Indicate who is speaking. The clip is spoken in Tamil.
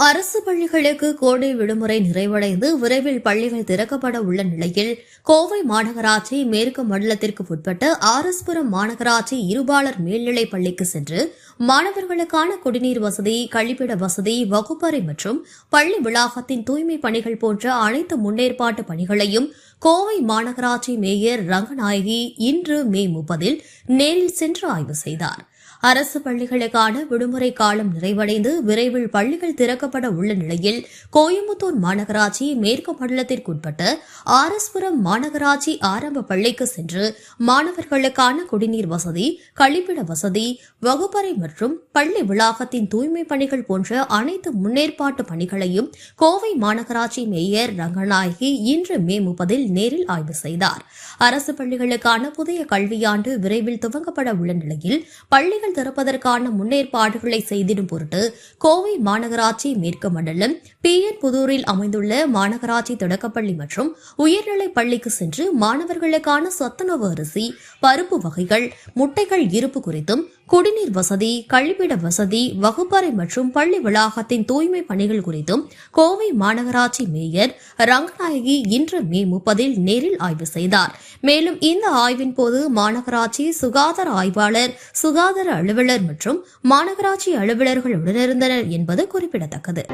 Speaker 1: அரசு பள்ளிகளுக்கு கோடை விடுமுறை நிறைவடைந்து விரைவில் பள்ளிகள் திறக்கப்பட உள்ள நிலையில் கோவை மாநகராட்சி மேற்கு மண்டலத்திற்கு உட்பட்ட ஆர்எஸ்புரம் மாநகராட்சி இருபாலர் மேல்நிலைப் பள்ளிக்கு சென்று மாணவர்களுக்கான குடிநீர் வசதி கழிப்பிட வசதி வகுப்பறை மற்றும் பள்ளி வளாகத்தின் தூய்மை பணிகள் போன்ற அனைத்து முன்னேற்பாட்டு பணிகளையும் கோவை மாநகராட்சி மேயர் ரங்கநாயகி இன்று மே முப்பதில் நேரில் சென்று ஆய்வு செய்தார். அரசு பள்ளிகளுக்கான விடுமுறை காலம் நிறைவடைந்து விரைவில் பள்ளிகள் திறக்கப்பட உள்ள நிலையில் கோயம்புத்தூர் மாநகராட்சி மேற்கு மண்டலத்திற்குட்பட்ட ஆர்எஸ்புரம் மாநகராட்சி ஆரம்ப பள்ளிக்கு சென்று மாணவர்களுக்கான குடிநீர் வசதி கழிப்பிட வசதி வகுப்பறை மற்றும் பள்ளி வளாகத்தின் தூய்மை பணிகள் போன்ற அனைத்து முன்னேற்பாட்டு பணிகளையும் கோவை மாநகராட்சி மேயர் ரங்கநாயகி இன்று மே முப்பதில் நேரில் ஆய்வு செய்தார். அரசு பள்ளிகளுக்கான புதிய கல்வியாண்டு விரைவில் துவங்கப்பட உள்ள நிலையில் பள்ளிகள் பள்ளிகள் திறப்பதற்கான முன்னேற்பாடுகளை செய்திடும் பொருட்டு கோவை மாநகராட்சி மேற்கு மண்டலம் பி என் புதூரில் அமைந்துள்ள மாநகராட்சி தொடக்கப்பள்ளி மற்றும் உயர்நிலைப் பள்ளிக்கு சென்று மாணவர்களுக்கான சத்துணவு அரிசி பருப்பு வகைகள் முட்டைகள் இருப்பு குறித்தும் குடிநீர் வசதி கழிப்பிட வசதி வகுப்பறை மற்றும் பள்ளி வளாகத்தின் தூய்மை பணிகள் குறித்தும் கோவை மாநகராட்சி மேயர் ரங்கநாயகி இன்று மே முப்பதில் நேரில் ஆய்வு செய்தார். மேலும் இந்த ஆய்வின் போது மாநகராட்சி சுகாதார ஆய்வாளர் சுகாதார அலுவலர் மற்றும் மாநகராட்சி அலுவலர்கள் உடனிருந்தனர் என்பது குறிப்பிடத்தக்கது.